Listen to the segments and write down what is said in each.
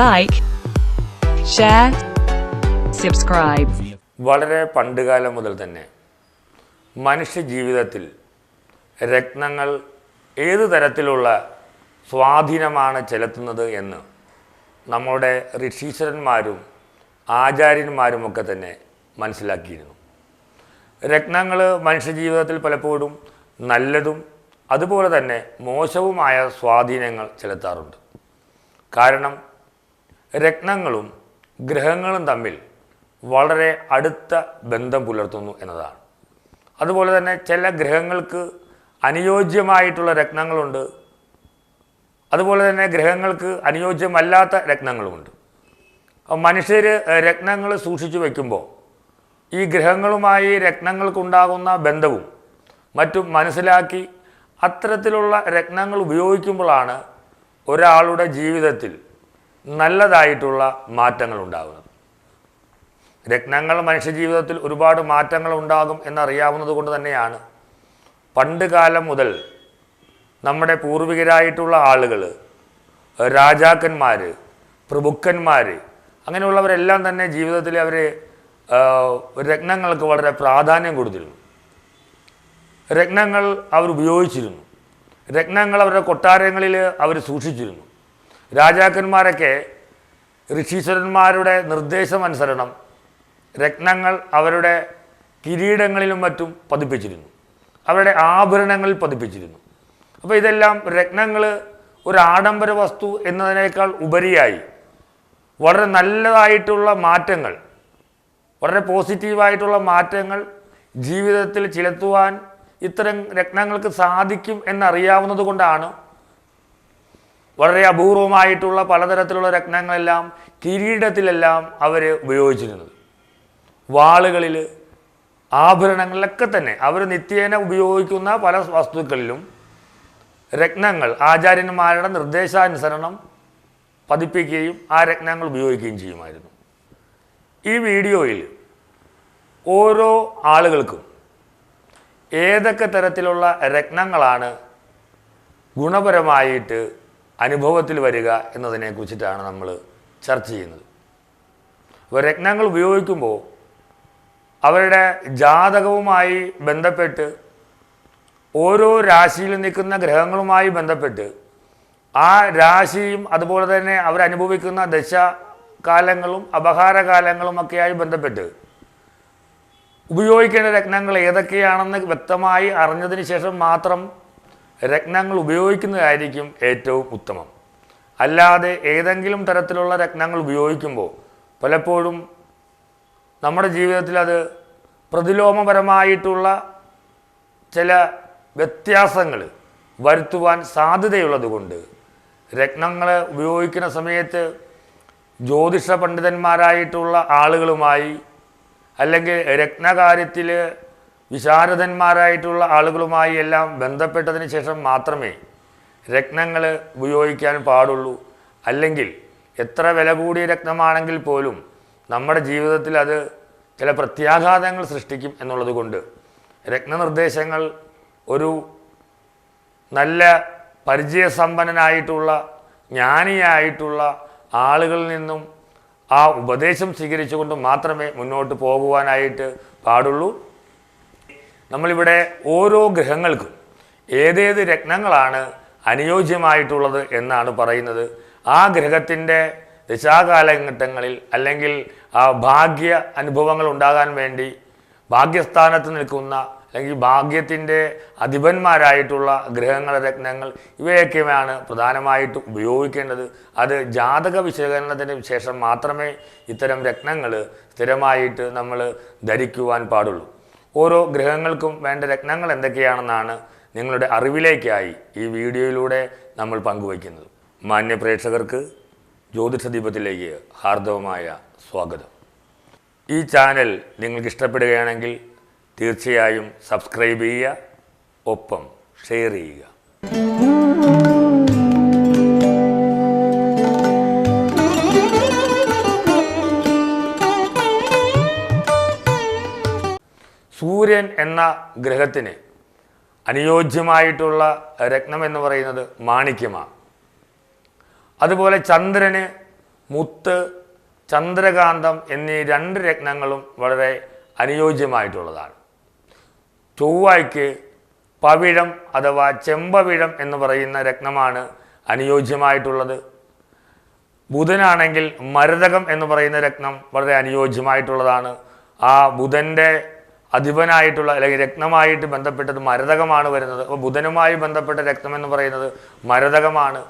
like, share subscribe വളരെ പണ്ടുകാലം മുതൽ തന്നെ മനുഷ്യ ജീവിതത്തിൽ രത്നങ്ങൾ ഏത് തരത്തിലുള്ള സ്വാധീനമാണ് ചെലുത്തുന്നത് എന്ന് നമ്മുടെ ഋഷീശ്വരന്മാരും ആചാര്യന്മാരുമൊക്കെ തന്നെ മനസ്സിലാക്കിയിരുന്നു. രത്നങ്ങൾ മനുഷ്യജീവിതത്തിൽ പലപ്പോഴും നല്ലതും അതുപോലെ തന്നെ മോശവുമായ സ്വാധീനങ്ങൾ ചെലുത്താറുണ്ട്. കാരണം രത്നങ്ങളും ഗ്രഹങ്ങളും തമ്മിൽ വളരെ അടുത്ത ബന്ധം പുലർത്തുന്നു എന്നതാണ്. അതുപോലെ തന്നെ ചില ഗ്രഹങ്ങൾക്ക് അനുയോജ്യമായിട്ടുള്ള രത്നങ്ങളുണ്ട്. അതുപോലെ തന്നെ ഗ്രഹങ്ങൾക്ക് അനുയോജ്യമല്ലാത്ത രത്നങ്ങളുമുണ്ട്. മനുഷ്യർ രത്നങ്ങൾ സൂക്ഷിച്ചു വയ്ക്കുമ്പോൾ ഈ ഗ്രഹങ്ങളുമായി രത്നങ്ങൾക്കുണ്ടാകുന്ന ബന്ധവും മറ്റും മനസ്സിലാക്കി അത്തരത്തിലുള്ള രത്നങ്ങൾ ഉപയോഗിക്കുമ്പോഴാണ് ഒരാളുടെ ജീവിതത്തിൽ നല്ലതായിട്ടുള്ള മാറ്റങ്ങൾ ഉണ്ടാകുന്നത് രത്നങ്ങൾ മനുഷ്യജീവിതത്തിൽ ഒരുപാട് മാറ്റങ്ങൾ ഉണ്ടാകും എന്നറിയാവുന്നത് കൊണ്ട് തന്നെയാണ് പണ്ട് കാലം മുതൽ നമ്മുടെ പൂർവികരായിട്ടുള്ള ആളുകൾ രാജാക്കന്മാർ പ്രഭുക്കന്മാർ അങ്ങനെയുള്ളവരെല്ലാം തന്നെ ജീവിതത്തിൽ അവർ രത്നങ്ങൾക്ക് വളരെ പ്രാധാന്യം കൊടുത്തിരുന്നു. രത്നങ്ങൾ അവർ ഉപയോഗിച്ചിരുന്നു. രത്നങ്ങൾ അവരുടെ കൊട്ടാരങ്ങളിൽ അവർ സൂക്ഷിച്ചിരുന്നു. രാജാക്കന്മാരൊക്കെ ഋഷീശ്വരന്മാരുടെ നിർദ്ദേശമനുസരണം രത്നങ്ങൾ അവരുടെ കിരീടങ്ങളിലും മറ്റും പതിപ്പിച്ചിരുന്നു. അവരുടെ ആഭരണങ്ങളിൽ പതിപ്പിച്ചിരുന്നു. അപ്പോൾ ഇതെല്ലാം രത്നങ്ങൾ ഒരു ആഡംബര വസ്തു എന്നതിനേക്കാൾ ഉപരിയായി. വളരെ നല്ലതായിട്ടുള്ള മാറ്റങ്ങൾ വളരെ പോസിറ്റീവായിട്ടുള്ള മാറ്റങ്ങൾ ജീവിതത്തിൽ ചെലുത്തുവാൻ ഇത്തരം രത്നങ്ങൾക്ക് സാധിക്കും എന്നറിയാവുന്നത് കൊണ്ടാണ് വളരെ അപൂർവമായിട്ടുള്ള പലതരത്തിലുള്ള രത്നങ്ങളെല്ലാം കിരീടത്തിലെല്ലാം അവർ ഉപയോഗിച്ചിരുന്നത്. വാളുകളിൽ ആഭരണങ്ങളിലൊക്കെ തന്നെ അവർ നിത്യേന ഉപയോഗിക്കുന്ന പല വസ്തുക്കളിലും രത്നങ്ങൾ ആചാര്യന്മാരുടെ നിർദ്ദേശാനുസരണം പതിപ്പിക്കുകയും ആ രത്നങ്ങൾ ഉപയോഗിക്കുകയും ചെയ്യുമായിരുന്നു. ഈ വീഡിയോയിൽ ഓരോ ആളുകൾക്കും ഏതൊക്കെ തരത്തിലുള്ള രത്നങ്ങളാണ് ഗുണപരമായിട്ട് അനുഭവത്തിൽ വരിക എന്നതിനെ കുറിച്ചിട്ടാണ് നമ്മൾ ചർച്ച ചെയ്യുന്നത്. അപ്പോൾ രത്നങ്ങൾ ഉപയോഗിക്കുമ്പോൾ അവരുടെ ജാതകവുമായി ബന്ധപ്പെട്ട് ഓരോ രാശിയിൽ നിൽക്കുന്ന ഗ്രഹങ്ങളുമായി ബന്ധപ്പെട്ട് ആ രാശിയും അതുപോലെ തന്നെ അവരനുഭവിക്കുന്ന ദശകാലങ്ങളും അപഹാരകാലങ്ങളും ഒക്കെയായി ബന്ധപ്പെട്ട് ഉപയോഗിക്കേണ്ട രത്നങ്ങൾ ഏതൊക്കെയാണെന്ന് വ്യക്തമായി അറിഞ്ഞതിന് ശേഷം മാത്രം രത്നങ്ങൾ ഉപയോഗിക്കുന്നതായിരിക്കും ഏറ്റവും ഉത്തമം. അല്ലാതെ ഏതെങ്കിലും തരത്തിലുള്ള രത്നങ്ങൾ ഉപയോഗിക്കുമ്പോൾ പലപ്പോഴും നമ്മുടെ ജീവിതത്തിൽ അത് പ്രതിലോമപരമായിട്ടുള്ള ചില വ്യത്യാസങ്ങൾ വരുത്തുവാൻ സാധ്യതയുള്ളത് കൊണ്ട് രത്നങ്ങൾ ഉപയോഗിക്കുന്ന സമയത്ത് ജ്യോതിഷ പണ്ഡിതന്മാരായിട്ടുള്ള ആളുകളുമായി അല്ലെങ്കിൽ രത്നകാര്യത്തിൽ വിശാരദന്മാരായിട്ടുള്ള ആളുകളുമായി എല്ലാം ബന്ധപ്പെട്ടതിന് ശേഷം മാത്രമേ രത്നങ്ങൾ ഉപയോഗിക്കാൻ പാടുള്ളൂ. അല്ലെങ്കിൽ എത്ര വില കൂടിയ രത്നമാണെങ്കിൽ പോലും നമ്മുടെ ജീവിതത്തിൽ അത് ചില പ്രത്യാഘാതങ്ങൾ സൃഷ്ടിക്കും എന്നുള്ളത് കൊണ്ട് രത്നനിർദ്ദേശങ്ങൾ ഒരു നല്ല പരിചയസമ്പന്നനായിട്ടുള്ള ജ്ഞാനിയായിട്ടുള്ള ആളുകളിൽ നിന്നും ആ ഉപദേശം സ്വീകരിച്ചുകൊണ്ട് മാത്രമേ മുന്നോട്ട് പോകുവാനായിട്ട് പാടുള്ളൂ. നമ്മളിവിടെ ഓരോ ഗ്രഹങ്ങൾക്കും ഏതേത് രത്നങ്ങളാണ് അനുയോജ്യമായിട്ടുള്ളത് എന്നാണ് പറയുന്നത്. ആ ഗ്രഹത്തിന്റെ ദശാകാലഘട്ടങ്ങളിൽ അല്ലെങ്കിൽ ആ ഭാഗ്യ അനുഭവങ്ങൾ ഉണ്ടാകാൻ വേണ്ടി ഭാഗ്യസ്ഥാനത്ത് നിൽക്കുന്ന അല്ലെങ്കിൽ ഭാഗ്യത്തിന്റെ അധിപന്മാരായിട്ടുള്ള ഗ്രഹങ്ങൾ രത്നങ്ങൾ ഇവയൊക്കെയാണ് പ്രധാനമായിട്ട് ഉപയോഗിക്കേണ്ടത്. അത് ജാതക വിശകലനത്തിന് ശേഷം മാത്രമേ ഇത്തരം രത്നങ്ങൾ സ്ഥിരമായിട്ട് നമ്മൾ ധരിക്കുവാൻ പാടുള്ളൂ. ഓരോ ഗ്രഹങ്ങൾക്കും വേണ്ട രത്നങ്ങൾ എന്തൊക്കെയാണെന്നാണ് നിങ്ങളുടെ അറിവിലേക്കായി ഈ വീഡിയോയിലൂടെ നമ്മൾ പങ്കുവയ്ക്കുന്നത്. മാന്യ പ്രേക്ഷകർക്ക് ജ്യോതിഷ ദീപത്തിലേക്ക് ഹാർദവമായ സ്വാഗതം. ഈ ചാനൽ നിങ്ങൾക്ക് ഇഷ്ടപ്പെടുകയാണെങ്കിൽ തീർച്ചയായും സബ്സ്ക്രൈബ് ചെയ്യുക ഒപ്പം ഷെയർ ചെയ്യുക. എന്ന ഗ്രഹത്തിന് അനുയോജ്യമായിട്ടുള്ള രത്നം എന്ന് പറയുന്നത് മാണിക്യമാണ് അതുപോലെ ചന്ദ്രന് മുത്ത് ചന്ദ്രകാന്തം എന്നീ രണ്ട് രത്നങ്ങളും വളരെ അനുയോജ്യമായിട്ടുള്ളതാണ്. ചൊവ്വായ്ക്ക് പവിഴം അഥവാ ചെമ്പവിഴം എന്ന് പറയുന്ന രത്നമാണ് അനുയോജ്യമായിട്ടുള്ളത്. ബുധനാണെങ്കിൽ മരതകം എന്ന് പറയുന്ന രത്നം വളരെ അനുയോജ്യമായിട്ടുള്ളതാണ്. ആ ബുധന്റെ അധിപനായിട്ടുള്ള അല്ലെങ്കിൽ രക്തമായിട്ട് ബന്ധപ്പെട്ടത് മരതകമാണ് വരുന്നത്. അപ്പോൾ ബുധനുമായി ബന്ധപ്പെട്ട രക്തം എന്ന് പറയുന്നത് മരതകമാണ്.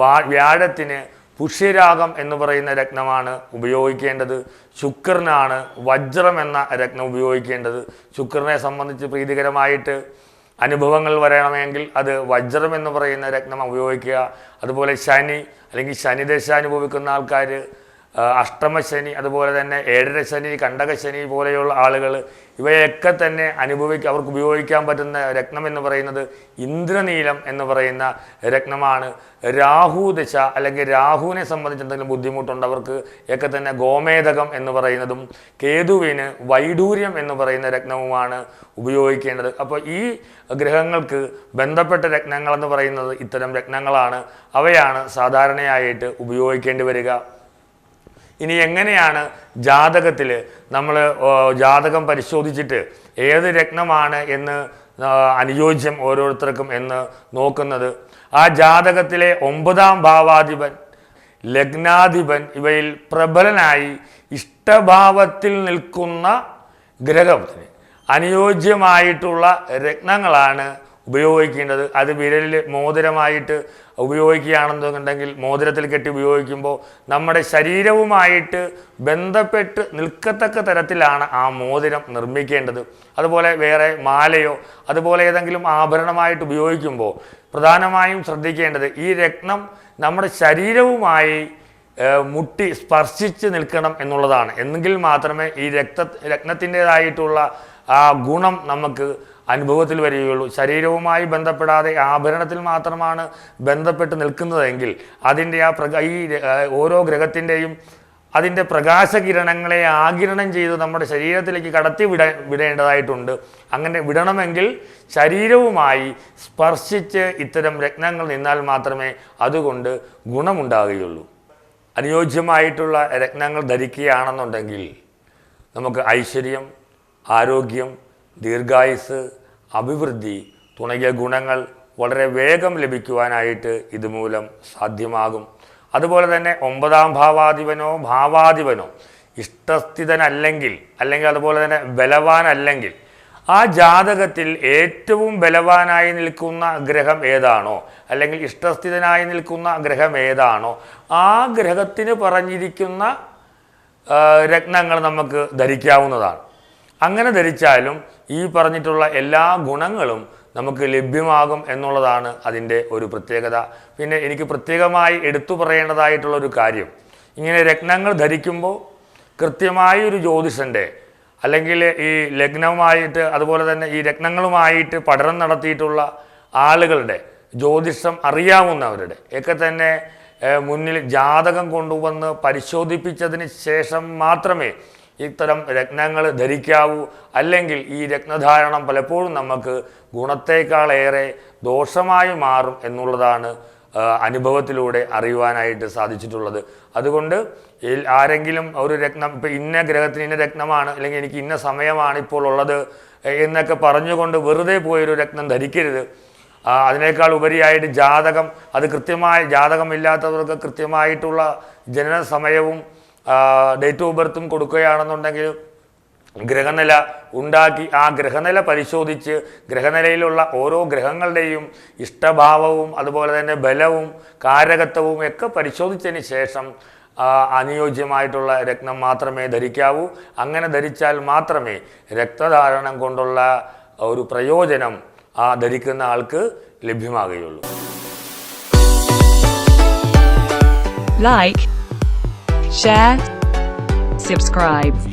വാ വ്യാഴത്തിന് പുഷ്യരാഗം എന്ന് പറയുന്ന രത്നമാണ് ഉപയോഗിക്കേണ്ടത്. ശുക്രനാണ് വജ്രം എന്ന രത്നം ഉപയോഗിക്കേണ്ടത്. ശുക്രനെ സംബന്ധിച്ച് പ്രീതികരമായിട്ട് അനുഭവങ്ങൾ വരണമെങ്കിൽ അത് വജ്രം എന്ന് പറയുന്ന രത്നം ഉപയോഗിക്കുക. അതുപോലെ ശനി അല്ലെങ്കിൽ ശനിദശ അനുഭവിക്കുന്ന ആൾക്കാർ അഷ്ടമശനി അതുപോലെ തന്നെ ഏഴര ശനി കണ്ടകശനി പോലെയുള്ള ആളുകൾ ഇവയൊക്കെ തന്നെ അനുഭവിക്കുക അവർക്ക് ഉപയോഗിക്കാൻ പറ്റുന്ന രത്നം എന്ന് പറയുന്നത് ഇന്ദ്രനീലം എന്ന് പറയുന്ന രത്നമാണ്. രാഹു ദശ അല്ലെങ്കിൽ രാഹുവിനെ സംബന്ധിച്ച് എന്തെങ്കിലും ബുദ്ധിമുട്ടുണ്ട് അവർക്ക് ഒക്കെ തന്നെ ഗോമേതകം എന്ന് പറയുന്നതും കേതുവിന് വൈഡൂര്യം എന്ന് പറയുന്ന രത്നവുമാണ് ഉപയോഗിക്കേണ്ടത്. അപ്പോൾ ഈ ഗ്രഹങ്ങൾക്ക് ബന്ധപ്പെട്ട രത്നങ്ങൾ എന്ന് പറയുന്നത് ഇത്തരം രത്നങ്ങളാണ്. അവയാണ് സാധാരണയായിട്ട് ഉപയോഗിക്കേണ്ടി വരിക. ഇനി എങ്ങനെയാണ് ജാതകത്തിൽ നമ്മൾ ജാതകം പരിശോധിച്ചിട്ട് ഏത് രത്നമാണ് എന്ന് അനുയോജ്യം ഓരോരുത്തർക്കും എന്ന് നോക്കുന്നത്. ആ ജാതകത്തിലെ ഒമ്പതാം ഭാവാധിപൻ ലഗ്നാധിപൻ ഇവയിൽ പ്രബലനായി ഇഷ്ടഭാവത്തിൽ നിൽക്കുന്ന ഗ്രഹത്തിന് അനുയോജ്യമായിട്ടുള്ള രത്നങ്ങളാണ് ഉപയോഗിക്കേണ്ടത്. അത് വിരലിൽ മോതിരമായിട്ട് ഉപയോഗിക്കുകയാണെന്നുണ്ടെങ്കിൽ മോതിരത്തിൽ കെട്ടി ഉപയോഗിക്കുമ്പോൾ നമ്മുടെ ശരീരവുമായിട്ട് ബന്ധപ്പെട്ട് നിൽക്കത്തക്ക തരത്തിലാണ് ആ മോതിരം നിർമ്മിക്കേണ്ടത്. അതുപോലെ വേറെ മാലയോ അതുപോലെ ഏതെങ്കിലും ആഭരണമായിട്ട് ഉപയോഗിക്കുമ്പോൾ പ്രധാനമായും ശ്രദ്ധിക്കേണ്ടത് ഈ രക്തം നമ്മുടെ ശരീരവുമായി മുട്ടി സ്പർശിച്ച് നിൽക്കണം എന്നുള്ളതാണ്. എന്നെങ്കിൽ മാത്രമേ ഈ രക്ത രക്തത്തിന്റെതായിട്ടുള്ള ആ ഗുണം നമുക്ക് അനുഭവത്തിൽ വരികയുള്ളൂ. ശരീരവുമായി ബന്ധപ്പെടാതെ ആഭരണത്തിൽ മാത്രമാണ് ബന്ധപ്പെട്ട് നിൽക്കുന്നതെങ്കിൽ അതിന്റെ ആ പ്രക ഈ ഓരോ ഗ്രഹത്തിന്റെയും അതിന്റെ പ്രകാശകിരണങ്ങളെ ആകിരണം ചെയ്ത് നമ്മുടെ ശരീരത്തിലേക്ക് കടത്തി വിട വിടേണ്ടതായിട്ടുണ്ട്. അങ്ങനെ വിടണമെങ്കിൽ ശരീരവുമായി സ്പർശിച്ച് ഇത്തരം രത്നങ്ങൾ നിന്നാൽ മാത്രമേ അതുകൊണ്ട് ഗുണമുണ്ടാകുകയുള്ളൂ. അനുയോജ്യമായിട്ടുള്ള രത്നങ്ങൾ ധരിക്കുകയാണെന്നുണ്ടെങ്കിൽ നമുക്ക് ഐശ്വര്യം ആരോഗ്യം ദീർഘായുസ് അഭിവൃദ്ധി തുടങ്ങിയ ഗുണങ്ങൾ വളരെ വേഗം ലഭിക്കുവാനായിട്ട് ഇതുമൂലം സാധ്യമാകും. അതുപോലെ തന്നെ ഒമ്പതാം ഭാവാധിപനോ ഭാവാധിപനോ ഇഷ്ടസ്ഥിതനല്ലെങ്കിൽ അല്ലെങ്കിൽ അതുപോലെ തന്നെ ബലവാനല്ലെങ്കിൽ ആ ജാതകത്തിൽ ഏറ്റവും ബലവാനായി നിൽക്കുന്ന ഗ്രഹം ഏതാണോ അല്ലെങ്കിൽ ഇഷ്ടസ്ഥിതനായി നിൽക്കുന്ന ഗ്രഹം ഏതാണോ ആ ഗ്രഹത്തിന് പറഞ്ഞിരിക്കുന്ന രത്നങ്ങൾ നമുക്ക് ധരിക്കാവുന്നതാണ്. അങ്ങനെ ധരിച്ചാലും ഈ പറഞ്ഞിട്ടുള്ള എല്ലാ ഗുണങ്ങളും നമുക്ക് ലഭ്യമാകും എന്നുള്ളതാണ് അതിന്റെ ഒരു പ്രത്യേകത. പിന്നെ എനിക്ക് പ്രത്യേകമായി എടുത്തു പറയേണ്ടതായിട്ടുള്ള ഒരു കാര്യം. ഇങ്ങനെ രത്നങ്ങൾ ധരിക്കുമ്പോൾ കൃത്യമായ ഒരു ജ്യോതിഷന്റെ അല്ലെങ്കിൽ ഈ ലഗ്നവുമായിട്ട് അതുപോലെ തന്നെ ഈ രത്നങ്ങളുമായിട്ട് പഠനം നടത്തിയിട്ടുള്ള ആളുകളുടെ ജ്യോതിഷം അറിയാവുന്നവരുടെ ഒക്കെ തന്നെ മുന്നിൽ ജാതകം കൊണ്ടുവന്ന് പരിശോധിപ്പിച്ചതിന് ശേഷം മാത്രമേ ഇത്തരം രത്നങ്ങൾ ധരിക്കാവൂ. അല്ലെങ്കിൽ ഈ രത്നധാരണം പലപ്പോഴും നമുക്ക് ഗുണത്തേക്കാളേറെ ദോഷമായി മാറും എന്നുള്ളതാണ് അനുഭവത്തിലൂടെ അറിയുവാനായിട്ട് സാധിച്ചിട്ടുള്ളത്. അതുകൊണ്ട് ആരെങ്കിലും ഒരു രത്നം ഇപ്പം ഇന്ന ഗ്രഹത്തിന് ഇന്ന രത്നമാണ് അല്ലെങ്കിൽ എനിക്ക് ഇന്ന സമയമാണ് ഇപ്പോൾ ഉള്ളത് എന്നൊക്കെ പറഞ്ഞുകൊണ്ട് വെറുതെ പോയൊരു രത്നം ധരിക്കരുത്. അതിനേക്കാൾ ഉപരിയായിട്ട് ജാതകം അത് കൃത്യമായി ജാതകമില്ലാത്തവർക്ക് കൃത്യമായിട്ടുള്ള ജനന സമയവും ഡേറ്റ് ഓഫ് ബർത്തും കൊടുക്കുകയാണെന്നുണ്ടെങ്കിൽ ഗ്രഹനില ഉണ്ടാക്കി ആ ഗ്രഹനില പരിശോധിച്ച് ഗ്രഹനിലയിലുള്ള ഓരോ ഗ്രഹങ്ങളുടെയും ഇഷ്ടഭാവവും അതുപോലെ തന്നെ ബലവും കാരകത്വവും ഒക്കെ പരിശോധിച്ചതിന് ശേഷം അനുയോജ്യമായിട്ടുള്ള രത്നം മാത്രമേ ധരിക്കാവൂ. അങ്ങനെ ധരിച്ചാൽ മാത്രമേ രക്തധാരണം കൊണ്ടുള്ള ഒരു പ്രയോജനം ആ ധരിക്കുന്ന ആൾക്ക് ലഭ്യമാകുകയുള്ളൂ. Like, share, subscribe.